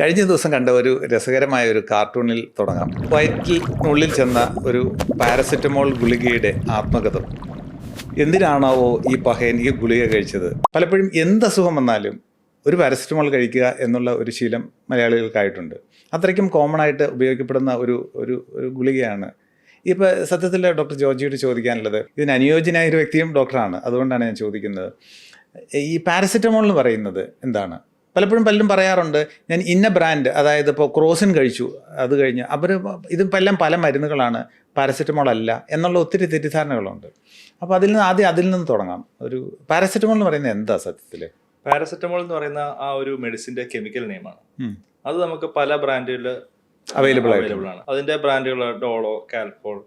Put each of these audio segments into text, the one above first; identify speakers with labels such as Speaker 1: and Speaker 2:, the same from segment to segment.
Speaker 1: കഴിഞ്ഞ ദിവസം കണ്ട ഒരു രസകരമായ ഒരു കാർട്ടൂണിൽ തുടങ്ങാം. വയറ്റിനുള്ളിൽ ചെന്ന ഒരു പാരസെറ്റമോൾ ഗുളികയുടെ ആത്മകഥം. എന്തിനാണാവോ ഈ പഹയൻ ഈ ഗുളിക കഴിച്ചത്? പലപ്പോഴും എന്ത് അസുഖം വന്നാലും ഒരു പാരസെറ്റമോൾ കഴിക്കുക എന്നുള്ള ഒരു ശീലം മലയാളികൾക്കായിട്ടുണ്ട്. അത്രയ്ക്കും കോമൺ ആയിട്ട് ഉപയോഗിക്കപ്പെടുന്ന ഒരു ഒരു ഒരു ഗുളികയാണ്. ഇപ്പോൾ സത്യത്തിൽ ഡോക്ടർ ജോർജിയോട് ചോദിക്കാനുള്ളത് ഇതിന് അനുയോജ്യനായ ഒരു വ്യക്തിയും ഡോക്ടറാണ്. അതുകൊണ്ടാണ് ഞാൻ ചോദിക്കുന്നത്. ഈ പാരസെറ്റമോൾ എന്ന് പറയുന്നത് എന്താണ്? പലപ്പോഴും പലരും പറയാറുണ്ട് ഞാൻ ഇന്ന ബ്രാൻഡ് അതായത് ഇപ്പോൾ ക്രോസിൻ കഴിച്ചു അത് കഴിഞ്ഞ്. അവർ ഇതിപ്പോൾ എല്ലാം പല മരുന്നുകളാണ് പാരസെറ്റമോൾ അല്ല എന്നുള്ള ഒത്തിരി തെറ്റിദ്ധാരണകളുണ്ട്. അപ്പോൾ അതിൽ നിന്ന് ആദ്യം അതിൽ നിന്ന് തുടങ്ങാം. ഒരു പാരസെറ്റമോൾ എന്ന് പറയുന്നത് എന്താ സത്യത്തിൽ
Speaker 2: പാരസെറ്റമോൾ എന്ന് പറയുന്ന ആ ഒരു മെഡിസിന്റെ കെമിക്കൽ നെയിമാണ്. അത് നമുക്ക് പല ബ്രാൻഡുകളിൽ
Speaker 1: അവൈലബിൾ
Speaker 2: അവൈലബിൾ ആണ്. അതിന്റെ ബ്രാൻഡുകൾ ഡോളോ കാൽപോൾ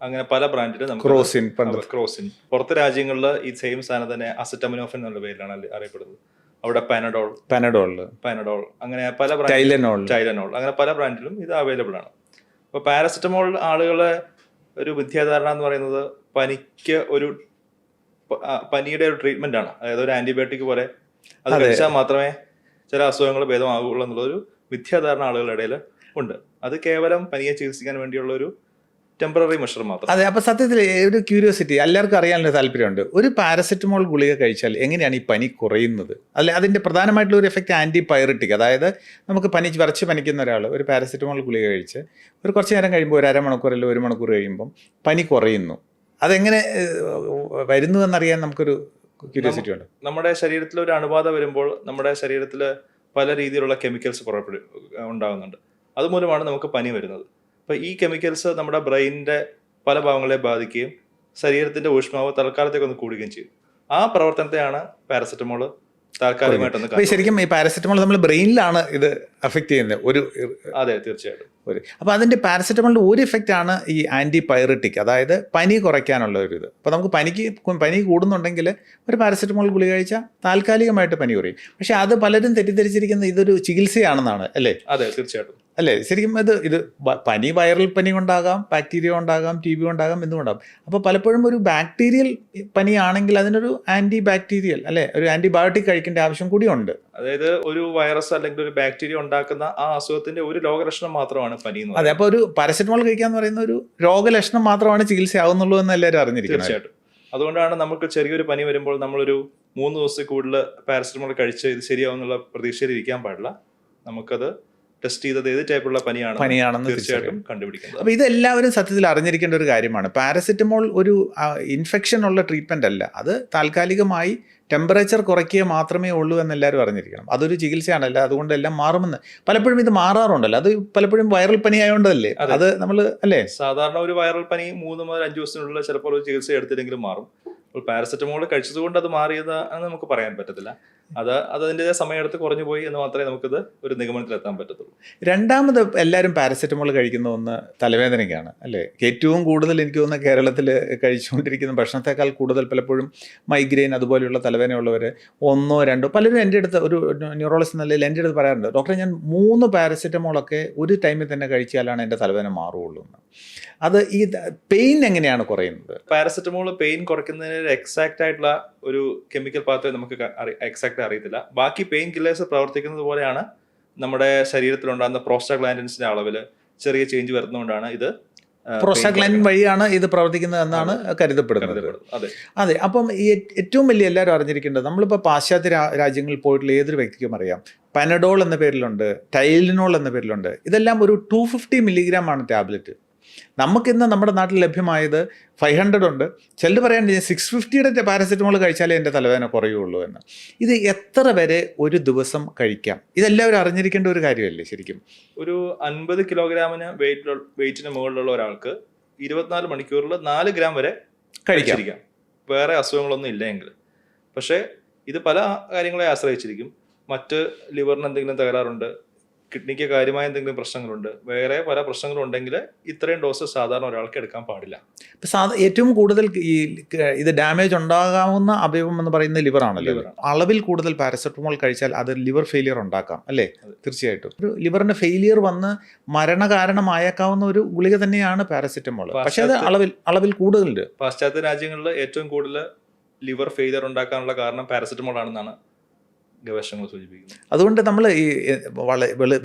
Speaker 2: അങ്ങനെ പല ബ്രാൻഡിലും നമുക്ക്
Speaker 1: ക്രോസിൻ
Speaker 2: ക്രോസിൻ. പുറത്തെ രാജ്യങ്ങളിൽ ഈ സെയിം സാധനം തന്നെ അസറ്റമിനോഫൻ എന്നുള്ള പേരിലാണ് അറിയപ്പെടുന്നത്. അവിടെ പാനഡോൾ
Speaker 1: പാനഡോൾ
Speaker 2: പാനഡോൾ അങ്ങനെ പല ബ്രാൻഡിലും
Speaker 1: ടൈലനോൾ
Speaker 2: ടൈലനോൾ അങ്ങനെ പല ബ്രാൻഡിലും ഇത് അവൈലബിൾ ആണ്. അപ്പോൾ പാരസെറ്റമോൾ ആളുകളെ ഒരു വിദ്യാധാരണ എന്ന് പറയുന്നത് പനിക്ക് ഒരു പനിയുടെ ഒരു ട്രീറ്റ്മെന്റ് ആണ്. അതായത് ഒരു ആന്റിബയോട്ടിക് പോലെ അത് കഴിച്ചാൽ മാത്രമേ ചില അസുഖങ്ങൾ ഭേദമാകുള്ളൂ എന്നുള്ള ഒരു മിഥ്യാധാരണ ആളുകളുടെ ഇടയിൽ ഉണ്ട്. അത് കേവലം പനിയെ ചികിത്സിക്കാൻ വേണ്ടിയുള്ള ഒരു ടെമ്പററി മെഷർ മാത്രം.
Speaker 1: അതെ അപ്പൊ സത്യത്തിൽ ഒരു ക്യൂരിയോസിറ്റി എല്ലാവർക്കും അറിയാനുള്ള താല്പര്യമുണ്ട്. ഒരു പാരസെറ്റമോൾ ഗുളിക കഴിച്ചാൽ എങ്ങനെയാണ് ഈ പനി കുറയുന്നത്? അല്ലെ അതിന്റെ പ്രധാനമായിട്ടുള്ള ഒരു എഫക്റ്റ് ആന്റി പൈറട്ടിക് അതായത് നമുക്ക് പനി വരച്ച് പനിക്കുന്ന ഒരാൾ ഒരു പാരസെറ്റമോൾ ഗുളിക കഴിച്ച് ഒരു കുറച്ച് നേരം കഴിയുമ്പോൾ ഒരു അരമണിക്കൂർ അല്ലെങ്കിൽ ഒരു മണിക്കൂർ കഴിയുമ്പം പനി കുറയുന്നു. അതെങ്ങനെ വരുന്നു എന്നറിയാൻ നമുക്കൊരു ക്യൂരിയോസിറ്റി ഉണ്ട്.
Speaker 2: നമ്മുടെ ശരീരത്തിൽ ഒരു അണുബാധ വരുമ്പോൾ നമ്മുടെ ശരീരത്തിൽ പല രീതിയിലുള്ള കെമിക്കൽസ് പുറപ്പെടു ഉണ്ടാകുന്നുണ്ട്. അതുമൂലമാണ് നമുക്ക് പനി വരുന്നത്. അപ്പോൾ ഈ കെമിക്കൽസ് നമ്മുടെ ബ്രെയിനിന്റെ പല ഭാഗങ്ങളെ ബാധിക്കുകയും ശരീരത്തിന്റെ ഊഷ്മാവ് തൽക്കാലത്തേക്ക് ഒന്ന് കൂടുകയും ചെയ്യും. ആ പ്രവർത്തനത്തെയാണ് പാരസെറ്റമോൾ താൽക്കാലികമായിട്ടൊന്ന്
Speaker 1: ശരിക്കും ഈ പാരസെറ്റമോൾ നമ്മൾ ബ്രെയിനിലാണ് ഇത് അഫക്റ്റ് ചെയ്യുന്നത്. ഒരു
Speaker 2: അതെ തീർച്ചയായിട്ടും.
Speaker 1: ഒരു അപ്പോൾ അതിന്റെ പാരസെറ്റമോളിന്റെ ഒരു ഇഫക്റ്റ് ആണ് ഈ ആന്റി പൈററ്റിക് അതായത് പനി കുറയ്ക്കാനുള്ള ഒരു ഇത്. അപ്പോൾ നമുക്ക് പനിക്ക് പനി കൂടുന്നുണ്ടെങ്കിൽ ഒരു പാരസെറ്റമോൾ ഗുളി കഴിച്ചാൽ താൽക്കാലികമായിട്ട് പനി കുറയും. പക്ഷേ അത് പലരും തെറ്റിദ്ധരിച്ചിരിക്കുന്നത് ഇതൊരു ചികിത്സയാണെന്നാണ് അല്ലേ?
Speaker 2: അതെ തീർച്ചയായിട്ടും.
Speaker 1: അല്ലേ? ശരിക്കും ഇത് ഇത് പനി വൈറൽ പനി കൊണ്ടാകാം ബാക്ടീരിയ കൊണ്ടാകാം ടി ബി കൊണ്ടാകാം എന്തുകൊണ്ടാകാം അപ്പോൾ പലപ്പോഴും ഒരു ബാക്ടീരിയൽ പനിയാണെങ്കിൽ അതിനൊരു ആന്റി ബാക്ടീരിയൽ അല്ലേ? ഒരു ആന്റിബയോട്ടിക് കഴിക്കേണ്ട ആവശ്യം കൂടി ഉണ്ട്.
Speaker 2: അതായത് ഒരു വൈറസ് അല്ലെങ്കിൽ ഒരു ബാക്ടീരിയ ഉണ്ടാക്കുന്ന ആ അസുഖത്തിന്റെ ഒരു രോഗലക്ഷണം മാത്രമാണ് പനി
Speaker 1: അതെ അപ്പോൾ ഒരു പാരസെറ്റമോൾ കഴിക്കുക എന്ന് പറയുന്ന ഒരു രോഗലക്ഷണം മാത്രമാണ് ചികിത്സയാവുന്നുള്ളൂ എന്ന് എല്ലാവരും അറിഞ്ഞിരിക്കുന്നത്.
Speaker 2: തീർച്ചയായിട്ടും. അതുകൊണ്ടാണ് നമുക്ക് ചെറിയൊരു പനി വരുമ്പോൾ നമ്മളൊരു മൂന്ന് ദിവസത്തിൽ കൂടുതൽ പാരസെറ്റമോൾ കഴിച്ച് ഇത് ശരിയാവുന്നുള്ള പ്രതീക്ഷയിൽ ഇരിക്കാൻ പാടില്ല. നമുക്കത് ടെസ്റ്റ് ചെയ്തത് ഏത് ടൈപ്പുള്ള പനിയാണ്
Speaker 1: പനിയാണെന്ന്
Speaker 2: തീർച്ചയായിട്ടും കണ്ടുപിടിക്കുന്നത്
Speaker 1: അപ്പോൾ ഇതെല്ലാവരും സത്യത്തിൽ അറിഞ്ഞിരിക്കേണ്ട ഒരു കാര്യമാണ്. പാരസെറ്റമോൾ ഒരു ഇൻഫെക്ഷൻ ഉള്ള ട്രീറ്റ്മെന്റ് അല്ല. അത് താൽക്കാലികമായി ടെമ്പറേച്ചർ കുറയ്ക്കുക മാത്രമേ ഉള്ളൂ എന്നെല്ലാവരും അറിഞ്ഞിരിക്കണം. അതൊരു ചികിത്സയാണല്ല അതുകൊണ്ട് എല്ലാം മാറുമെന്ന്. പലപ്പോഴും ഇത് മാറാറുണ്ടല്ലോ. അത് പലപ്പോഴും വൈറൽ പനി ആയതുകൊണ്ടല്ലേ
Speaker 2: അത്.
Speaker 1: നമ്മൾ അല്ലേ?
Speaker 2: സാധാരണ ഒരു വൈറൽ പനി മൂന്ന് മുതൽ അഞ്ച് ദിവസത്തിനുള്ള ചിലപ്പോൾ ഒരു ചികിത്സ എടുത്തില്ലെങ്കിലും മാറും. അപ്പോൾ പാരസെറ്റമോൾ കഴിച്ചതുകൊണ്ട് അത് മാറിയത് നമുക്ക് പറയാൻ പറ്റത്തില്ല. അത് അത് അതിന്റെതായ സമയമെടുത്ത് കുറഞ്ഞു പോയി എന്ന് മാത്രമേ നമുക്കത് ഒരു നിഗമനത്തിലെത്താൻ പറ്റത്തുള്ളൂ.
Speaker 1: രണ്ടാമത് എല്ലാവരും പാരസെറ്റമോൾ കഴിക്കുന്ന ഒന്ന് തലവേദനയ്ക്കാണ് അല്ലേ? ഏറ്റവും കൂടുതൽ എനിക്ക് തോന്നുന്ന കേരളത്തിൽ കഴിച്ചുകൊണ്ടിരിക്കുന്ന ഭക്ഷണത്തെക്കാൾ കൂടുതൽ പലപ്പോഴും മൈഗ്രെയിൻ അതുപോലെയുള്ള തലവേദനയുള്ളവർ ഒന്നോ രണ്ടോ പലരും എന്റെ അടുത്ത് ഒരു ന്യൂറോളജിസ്റ്റ് നിലയിൽ എന്റെ അടുത്ത് പറയാറുണ്ട് ഡോക്ടറെ ഞാൻ മൂന്ന് പാരസെറ്റമോളൊക്കെ ഒരു ടൈമിൽ തന്നെ കഴിച്ചാലാണ് എന്റെ തലവേദന മാറുകയുള്ളൂ എന്ന്. അത് ഈ പെയിൻ എങ്ങനെയാണ് കുറയുന്നത്?
Speaker 2: പാരസെറ്റമോൾ പെയിൻ കുറയ്ക്കുന്നതിന് എക്സാക്റ്റ് ആയിട്ടുള്ള ഒരു കെമിക്കൽ പാത്രം നമുക്ക് എക്സാക്ട് അറിയത്തില്ല. ബാക്കി പെയിൻ കില്ലേഴ്സ് പ്രവർത്തിക്കുന്നത് പോലെയാണ് നമ്മുടെ ശരീരത്തിലുണ്ടാകുന്ന പ്രോസ്റ്റാഗ്ലാൻഡിൻസിന്റെ അളവിൽ ചെറിയ ചേഞ്ച് വരുന്നതുകൊണ്ടാണ് ഇത്
Speaker 1: പ്രോസ്റ്റാഗ്ലാൻഡിൻ വഴിയാണ് ഇത് പ്രവർത്തിക്കുന്നത് എന്നാണ് കരുതപ്പെടുന്നത്.
Speaker 2: അതെ.
Speaker 1: അപ്പം ഈ ഏറ്റവും വലിയ എല്ലാവരും അറിഞ്ഞിരിക്കേണ്ടത് നമ്മളിപ്പോൾ പാശ്ചാത്യ രാജ്യങ്ങളിൽ പോയിട്ടുള്ള ഏതൊരു വ്യക്തിക്കും അറിയാം. പനഡോൾ എന്ന പേരിലുണ്ട് ടൈലിനോൾ എന്ന പേരിലുണ്ട്. ഇതെല്ലാം ഒരു ടു ഫിഫ്റ്റി മില്ലിഗ്രാം ആണ് ടാബ്ലറ്റ് നമുക്കിന്ന് നമ്മുടെ നാട്ടിൽ ലഭ്യമായത് ഫൈവ് ഹൺഡ്രഡ് ഉണ്ട്. ചിലർ പറയാൻ സിക്സ് ഫിഫ്റ്റിയുടെ പാരസെറ്റമോൾ കഴിച്ചാലേ എന്റെ തലവേദന കുറയുള്ളൂ എന്ന്. ഇത് എത്ര വരെ ഒരു ദിവസം കഴിക്കാം? ഇതെല്ലാവരും അറിഞ്ഞിരിക്കേണ്ട ഒരു കാര്യമല്ലേ ശരിക്കും?
Speaker 2: ഒരു അൻപത് കിലോഗ്രാമിന് വെയിറ്റ് വെയിറ്റിന് മുകളിലുള്ള ഒരാൾക്ക് ഇരുപത്തിനാല് മണിക്കൂറിൽ നാല് ഗ്രാം വരെ
Speaker 1: കഴിക്കാം.
Speaker 2: കഴിച്ചിരിക്കാം. വേറെ അസുഖങ്ങളൊന്നും ഇല്ലെങ്കിൽ. പക്ഷേ ഇത് പല കാര്യങ്ങളെ ആശ്രയിച്ചിരിക്കും. മറ്റ് ലിവറിന് എന്തെങ്കിലും തകരാറുണ്ട്. കിഡ്നിക്ക് കാര്യമായ എന്തെങ്കിലും പ്രശ്നങ്ങളുണ്ട് വേറെ പല പ്രശ്നങ്ങളും ഉണ്ടെങ്കിൽ ഇത്രയും ഡോസ് സാധാരണ ഒരാൾക്ക് എടുക്കാൻ പാടില്ല.
Speaker 1: ഏറ്റവും കൂടുതൽ ഈ ഇത് ഡാമേജ് ഉണ്ടാകാവുന്ന അവയവം എന്ന് പറയുന്നത് ലിവർ ആണല്ലോ?
Speaker 2: ലിവർ
Speaker 1: അളവിൽ കൂടുതൽ പാരസെറ്റമോൾ കഴിച്ചാൽ അത് ലിവർ ഫെയിലിയർ ഉണ്ടാക്കാം അല്ലേ? തീർച്ചയായിട്ടും. ഒരു ലിവറിന്റെ ഫെയിലിയർ വന്ന് മരണകാരണമായേക്കാവുന്ന ഒരു ഗുളിക തന്നെയാണ് പാരസെറ്റമോൾ പക്ഷേ അത് അളവിൽ അളവിൽ കൂടുതലുണ്ട്.
Speaker 2: പാശ്ചാത്യ രാജ്യങ്ങളിൽ ഏറ്റവും കൂടുതൽ ലിവർ ഫെയിലിയർ ഉണ്ടാക്കാനുള്ള കാരണം പാരസെറ്റമോൾ ആണെന്നാണ് ഗവേഷണങ്ങൾ സൂചിപ്പിക്കുന്നത്
Speaker 1: അതുകൊണ്ട് നമ്മൾ ഈ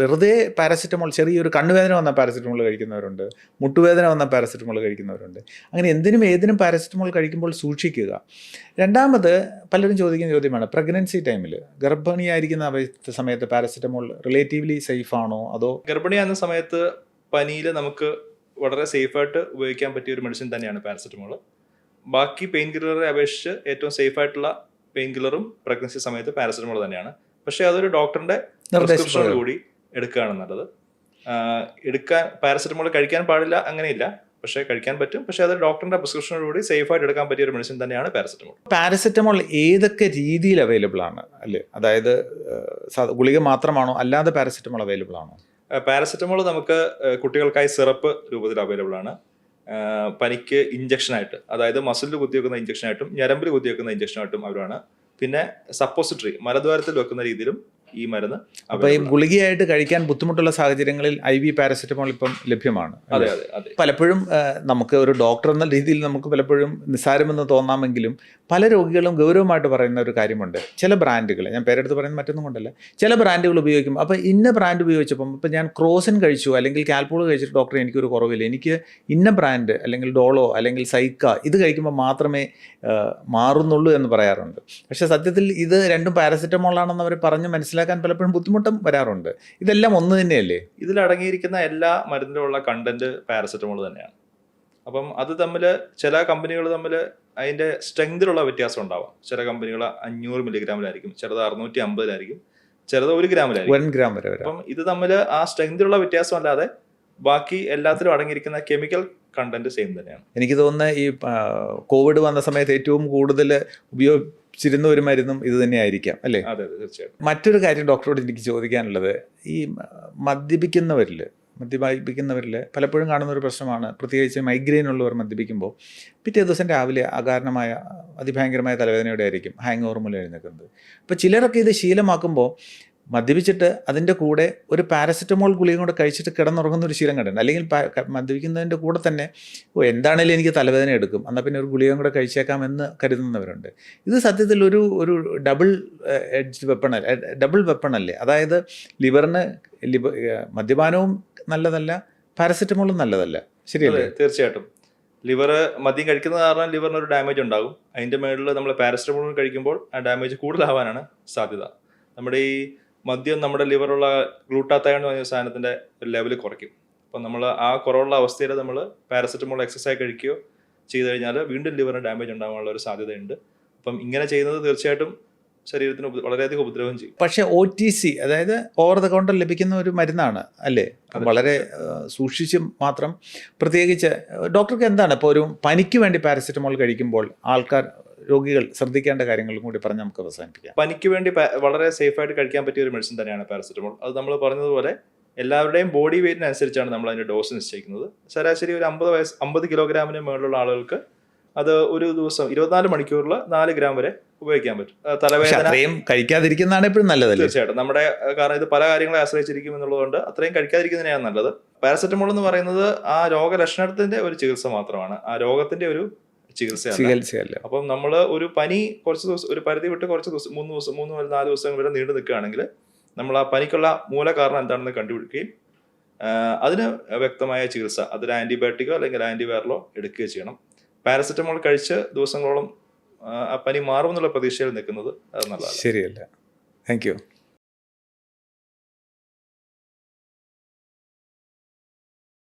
Speaker 1: വെറുതെ പാരസിറ്റമോൾ ചെറിയൊരു കണ്ണുവേദന വന്ന പാരസിറ്റമോൾ കഴിക്കുന്നവരുണ്ട് മുട്ടുവേദന വന്ന പാരസിറ്റമോൾ കഴിക്കുന്നവരുണ്ട്. അങ്ങനെ എന്തിനും ഏതിനും പാരസിറ്റമോൾ കഴിക്കുമ്പോൾ സൂക്ഷിക്കുക. രണ്ടാമത് പലരും ചോദിക്കുന്ന ചോദ്യമാണ് പ്രഗ്നൻസി ടൈമിൽ ഗർഭിണിയായിരിക്കുന്ന സമയത്ത് പാരസിറ്റമോൾ റിലേറ്റീവ്ലി സേഫ് ആണോ? അതോ
Speaker 2: ഗർഭിണിയാകുന്ന സമയത്ത് പനിയിൽ നമുക്ക് വളരെ സേഫായിട്ട് ഉപയോഗിക്കാൻ പറ്റിയ ഒരു മെഡിസിൻ തന്നെയാണ് പാരസെറ്റമോൾ ബാക്കി പെയിൻ കില്ലറെ അപേക്ഷിച്ച് ഏറ്റവും സേഫ് ആയിട്ടുള്ള പെയിൻ കില്ലറും പ്രഗ്നൻസി സമയത്ത് പാരസെറ്റമോൾ തന്നെയാണ്. പക്ഷേ അതൊരു ഡോക്ടറിന്റെ പ്രിസ്ക്രിപ്ഷനോട് കൂടി എടുക്കുകയാണ് നല്ലത്. എടുക്കാൻ പാരസെറ്റമോൾ കഴിക്കാൻ പാടില്ല അങ്ങനെയില്ല. പക്ഷേ കഴിക്കാൻ പറ്റും. പക്ഷേ അത് ഡോക്ടറിന്റെ പ്രിസ്ക്രിപ്ഷനോട് കൂടി സേഫ് ആയിട്ട് എടുക്കാൻ പറ്റിയ ഒരു മെഡിസിൻ തന്നെയാണ് പാരസെറ്റമോൾ
Speaker 1: പാരസെറ്റമോൾ ഏതൊക്കെ രീതിയിൽ അവൈലബിൾ ആണ്? അല്ലേ? അതായത് ഗുളിക മാത്രമാണോ? അല്ലാതെ പാരസെറ്റമോൾ അവൈലബിൾ ആണോ?
Speaker 2: പാരസെറ്റമോൾ നമുക്ക് കുട്ടികൾക്കായി സിറപ്പ് രൂപത്തിൽ അവൈലബിൾ ആണ്. പനിക്ക് ഇഞ്ചക്ഷനായിട്ട് അതായത് മസിലിൽ കുത്തിവെക്കുന്ന ഇഞ്ചക്ഷനായിട്ടും ഞരമ്പിൽ കുത്തിവെക്കുന്ന ഇഞ്ചക്ഷനായിട്ടും അവരാണ്. പിന്നെ സപ്പോസിറ്ററി മലദ്വാരത്തിൽ വെക്കുന്ന രീതിയിലും ഈ മരുന്ന്
Speaker 1: അപ്പൊ ഈ ഗുളികയായിട്ട് കഴിക്കാൻ ബുദ്ധിമുട്ടുള്ള സാഹചര്യങ്ങളിൽ ഐ വി പാരസെറ്റമോൾ ഇപ്പം ലഭ്യമാണ്
Speaker 2: അതെ അതെ അതെ.
Speaker 1: പലപ്പോഴും നമുക്ക് ഒരു ഡോക്ടർ എന്ന രീതിയിൽ നമുക്ക് പലപ്പോഴും നിസ്സാരമെന്ന് തോന്നാമെങ്കിലും പല രോഗികളും ഗൗരവമായിട്ട് പറയുന്ന ഒരു കാര്യമുണ്ട്. ചില ബ്രാൻഡുകൾ ഞാൻ പേരെടുത്ത് പറയുന്നത് മറ്റൊന്നും കൊണ്ടല്ല ചില ബ്രാൻഡുകൾ ഉപയോഗിക്കും. അപ്പോൾ ഇന്ന ബ്രാൻഡ് ഉപയോഗിച്ചപ്പം ഇപ്പം ഞാൻ ക്രോസിൻ കഴിച്ചു അല്ലെങ്കിൽ കാൽപോൾ കഴിച്ചിട്ട് ഡോക്ടർ എനിക്കൊരു കുറവില്ല. എനിക്ക് ഇന്ന ബ്രാൻഡ് അല്ലെങ്കിൽ ഡോളോ അല്ലെങ്കിൽ സൈക്ക ഇത് കഴിക്കുമ്പോൾ മാത്രമേ മാറുന്നുള്ളൂ എന്ന് പറയാറുണ്ട്. പക്ഷേ സത്യത്തിൽ ഇത് രണ്ടും പാരസെറ്റമോളാണെന്ന് അവർ പറഞ്ഞ് മനസ്സിലാക്കാൻ പലപ്പോഴും ബുദ്ധിമുട്ടും വരാറുണ്ട്. ഇതെല്ലാം ഒന്ന് തന്നെയല്ലേ?
Speaker 2: ഇതിലടങ്ങിയിരിക്കുന്ന എല്ലാ മരുന്നിലുള്ള കണ്ടന്റ് പാരസെറ്റമോൾ തന്നെയാണ്. അപ്പം അത് തമ്മിൽ ചില കമ്പനികൾ തമ്മിൽ അതിന്റെ സ്ട്രെങ്തിലുള്ള വ്യത്യാസം ഉണ്ടാവാം. ചില കമ്പനികൾ അഞ്ഞൂറ് മില്ലിഗ്രാമിലായിരിക്കും ചിലത് അറുന്നൂറ്റി അമ്പതിലായിരിക്കും ചിലത് ഒരു ഗ്രാമിലായിരിക്കും.
Speaker 1: വൺ ഗ്രാം വരെ വരാം.
Speaker 2: അപ്പം ഇത് തമ്മിൽ ആ സ്ട്രെങ്തിലുള്ള വ്യത്യാസം അല്ലാതെ ബാക്കി എല്ലാത്തിലും അടങ്ങിയിരിക്കുന്ന കെമിക്കൽ കണ്ടന്റ് സെയിം തന്നെയാണ്.
Speaker 1: എനിക്ക് തോന്നുന്നത് ഈ കോവിഡ് വന്ന സമയത്ത് ഏറ്റവും കൂടുതൽ ഉപയോഗിച്ചിരുന്ന ഒരു മരുന്നും ഇത് തന്നെയായിരിക്കാം അല്ലേ?
Speaker 2: അതെ അതെ തീർച്ചയായിട്ടും.
Speaker 1: മറ്റൊരു കാര്യം ഡോക്ടറോട് എനിക്ക് ചോദിക്കാനുള്ളത് ഈ മദ്യപിക്കുന്നവരിൽ മദ്യപിക്കുന്നവരിൽ പലപ്പോഴും കാണുന്ന ഒരു പ്രശ്നമാണ്. പ്രത്യേകിച്ച് മൈഗ്രെയിൻ ഉള്ളവർ മദ്യപിക്കുമ്പോൾ പിറ്റേ ദിവസം രാവിലെ അകാരണമായ അതിഭയങ്കരമായ തലവേദനയോടെ ആയിരിക്കും ഹാങ് ഓവർ മൂലം എഴുന്നേക്കുന്നത് അപ്പോൾ ചിലരൊക്കെ ഇത് ശീലമാക്കുമ്പോൾ മദ്യപിച്ചിട്ട് അതിന്റെ കൂടെ ഒരു പാരസെറ്റമോൾ ഗുളികയും കൂടെ കഴിച്ചിട്ട് കിടന്നുറങ്ങുന്ന ഒരു ശീലം കണ്ടിട്ടുണ്ട്. അല്ലെങ്കിൽ മദ്യപിക്കുന്നതിന്റെ കൂടെ തന്നെ ഓ എന്താണേലും എനിക്ക് തലവേദന എടുക്കും. എന്നാൽ പിന്നെ ഒരു ഗുളികയും കൂടെ കഴിച്ചേക്കാം എന്ന് കരുതുന്നവരുണ്ട്. ഇത് സത്യത്തിൽ ഒരു ഒരു double edge weapon double weapon അല്ലേ? അതായത് ലിവറിന് ലിവ മദ്യപാനവും നല്ലതല്ല പാരസെറ്റമോളും നല്ലതല്ല. ശരിയല്ലേ?
Speaker 2: തീർച്ചയായിട്ടും. ലിവർ മദ്യം കഴിക്കുന്നത് കാരണം ലിവറിന് ഒരു ഡാമേജ് ഉണ്ടാകും. അതിന്റെ മേളിൽ നമ്മൾ പാരസെറ്റമോൾ കഴിക്കുമ്പോൾ ആ ഡാമേജ് കൂടുതലാവാനാണ് സാധ്യത. നമ്മുടെ ഈ മദ്യം നമ്മുടെ ലിവറുള്ള ഗ്ലൂട്ടാത്തായ എന്ന് പറഞ്ഞ സാധനത്തിന്റെ ലെവൽ കുറയ്ക്കും. അപ്പം നമ്മൾ ആ കുറവുള്ള അവസ്ഥയിൽ നമ്മൾ പാരസെറ്റമോൾ എക്സസൈസ് കഴിക്കുകയോ ചെയ്തു കഴിഞ്ഞാൽ വീണ്ടും ലിവറിന് ഡാമേജ് ഉണ്ടാകാനുള്ള ഒരു സാധ്യതയുണ്ട്. അപ്പം ഇങ്ങനെ ചെയ്യുന്നത് തീർച്ചയായിട്ടും ശരീരത്തിന് വളരെയധികം ഉപദ്രവം ചെയ്യും.
Speaker 1: പക്ഷേ ഒ ടി സി അതായത് ഓവർ ദ കൗണ്ടർ ലഭിക്കുന്ന ഒരു മരുന്നാണ് അല്ലേ? വളരെ സൂക്ഷിച്ചും മാത്രം പ്രത്യേകിച്ച് ഡോക്ടർക്ക് എന്താണ്? ഇപ്പോൾ ഒരു പനിക്ക് വേണ്ടി പാരസെറ്റമോൾ കഴിക്കുമ്പോൾ ആൾക്കാർ രോഗികൾ ശ്രദ്ധിക്കേണ്ട കാര്യങ്ങളും കൂടി പറഞ്ഞ് നമുക്ക് അവസാനിപ്പിക്കാം.
Speaker 2: പനിക്ക് വേണ്ടി വളരെ സേഫ് ആയിട്ട് കഴിക്കാൻ പറ്റിയ ഒരു മെഡിസിൻ തന്നെയാണ് പാരസെറ്റമോൾ. അത് നമ്മൾ പറഞ്ഞതുപോലെ എല്ലാവരുടെയും ബോഡി വെയിറ്റിനനുസരിച്ചാണ് നമ്മൾ അതിന്റെ ഡോസ് നിശ്ചയിക്കുന്നത്. ശരാശരി ഒരു അമ്പത് വയസ്സ് അമ്പത് കിലോഗ്രാമിന് മുകളിലുള്ള ആളുകൾക്ക് അത് ഒരു ദിവസം ഇരുപത്തിനാല് മണിക്കൂറിൽ നാല് ഗ്രാം വരെ ഉപയോഗിക്കാൻ പറ്റും. തലവേദന
Speaker 1: കഴിക്കാതിരിക്കുന്നതാണ് എപ്പോഴും നല്ലത്
Speaker 2: തീർച്ചയായിട്ടും. നമ്മുടെ കാരണം ഇത് പല കാര്യങ്ങളെ ആശ്രയിച്ചിരിക്കും എന്നുള്ളതുകൊണ്ട് അത്രയും കഴിക്കാതിരിക്കുന്നതിനാണ് നല്ലത്. പാരസെറ്റമോൾ എന്ന് പറയുന്നത് ആ രോഗലക്ഷണത്തിന്റെ ഒരു ചികിത്സ മാത്രമാണ്. ആ രോഗത്തിന്റെ ഒരു ചികിത്സയല്ല. അപ്പം നമ്മൾ ഒരു പനി കുറച്ച് ദിവസം ഒരു പരിധി വിട്ട് കുറച്ച് ദിവസം മൂന്ന് ദിവസം മൂന്ന് മുതൽ നാല് ദിവസം വരെ നീണ്ടു നിൽക്കുകയാണെങ്കിൽ നമ്മൾ ആ പനിക്കുള്ള മൂല കാരണം എന്താണെന്ന് കണ്ടുപിടിക്കുകയും അതിന് വ്യക്തമായ ചികിത്സ അതൊരു ആന്റിബയോട്ടിക്കോ അല്ലെങ്കിൽ ആന്റിവൈറലോ എടുക്കുകയോ ചെയ്യണം. പാരസെറ്റമോൾ കഴിച്ച് ദിവസങ്ങളോളം ആ, ആ പനി മാറുമെന്നുള്ള പ്രതീക്ഷയിൽ നിൽക്കുന്നത് അത് നല്ലതാണ്
Speaker 1: ശരിയല്ല. Thank you